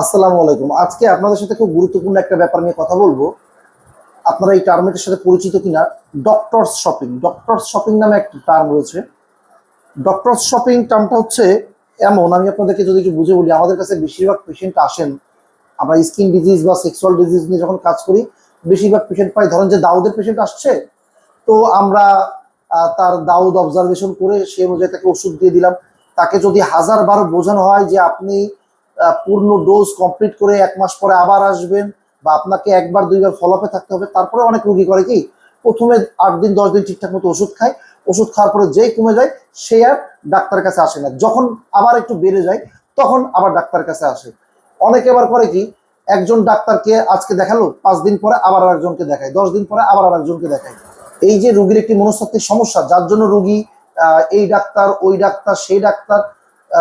আসসালামু আলাইকুম। আজকে আপনাদের সাথে খুব গুরুত্বপূর্ণ একটা ব্যাপার নিয়ে কথা বলব। আপনারা এই টার্মের সাথে পরিচিত কিনা? Doctors shopping. ডক্টরস শপিং নামে একটা টার্ম রয়েছে। ডক্টরস শপিং টার্মটা হচ্ছে এমন, আমি আপনাদেরকে যদি একটু বুঝে বলি, আমাদের কাছে বেশিরভাগ পেশেন্ট আসেন। আমরা স্কিন ডিজিজ বা সেক্সুয়াল ডিজিজ নিয়ে যখন কাজ করি, বেশিরভাগ পেশেন্ট পাই। ধরেন যে দাউদের পেশেন্ট আসছে, তো আমরা তার দাউদ অবজারভেশন করে সে অনুযায়ী তাকে ওষুধ দিয়ে দিলাম। তাকে যদি হাজার বার বোঝানো হয় যে আপনি পূর্ণ ডোজ কমপ্লিট করে এক মাস পরে আবার আসবেন বা আপনাকে একবার, দুইবার ফলোআপে থাকতে হবে। তারপরে অনেক রোগী করে কি, প্রথমে আট দিন, দশ দিন ঠিকঠাক মতো ওষুধ খায়। ওষুধ খাওয়ার পরে যেই কমে যায়, সে আর ডাক্তারের কাছে আসে না। যখন আবার একটু বেড়ে যায়, তখন আবার ডাক্তারের কাছে আসে। অনেকে আবার করে কি, একজন ডাক্তারকে আজকে দেখাল, পাঁচ দিন পরে আবার আরেকজনকে দেখায়, দশ দিন পরে আবার আরেকজনকে দেখায়। এই যে রুগীর একটি মনস্তাত্ত্বিক সমস্যা, যার জন্য রুগী এই ডাক্তার, ওই ডাক্তার, সেই ডাক্তার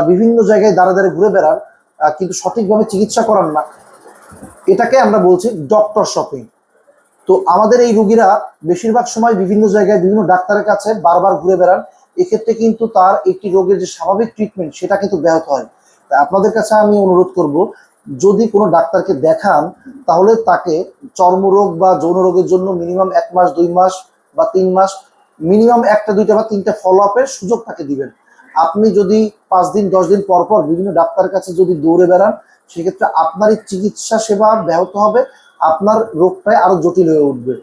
বিভিন্ন জায়গায় দাঁড়া দাঁড়ে ঘুরে বেড়ান কিন্তু সঠিকভাবে চিকিৎসা করান না। এটাকে আমরা বলছি ডক্টর শপিং তো আমাদের এই রুগীরা বেশিরভাগ সময় বিভিন্ন জায়গায় বিভিন্ন ডাক্তারের কাছে বারবার ঘুরে বেড়ান। এক্ষেত্রে কিন্তু তার একটি রোগের যে স্বাভাবিক ট্রিটমেন্ট সেটা কিন্তু ব্যাহত হয়। তাই আপনাদের কাছে আমি অনুরোধ করব, যদি কোনো ডাক্তারকে দেখান, তাহলে তাকে চর্মরোগ বা যৌন রোগের জন্য মিনিমাম এক মাস, দুই মাস বা তিন মাস মিনিমাম একটা, দুইটা বা তিনটা ফলো আপের সুযোগ তাকে দিবেন। আপনি যদি পাঁচ দিন, দশ দিন পর পর বিভিন্ন ডাক্তারের কাছে যদি দৌড়ে বেড়ান, সেক্ষেত্রে আপনার এই চিকিৎসা সেবা ব্যাহত হবে, আপনার রোগটাই আরও জটিল হয়ে উঠবে।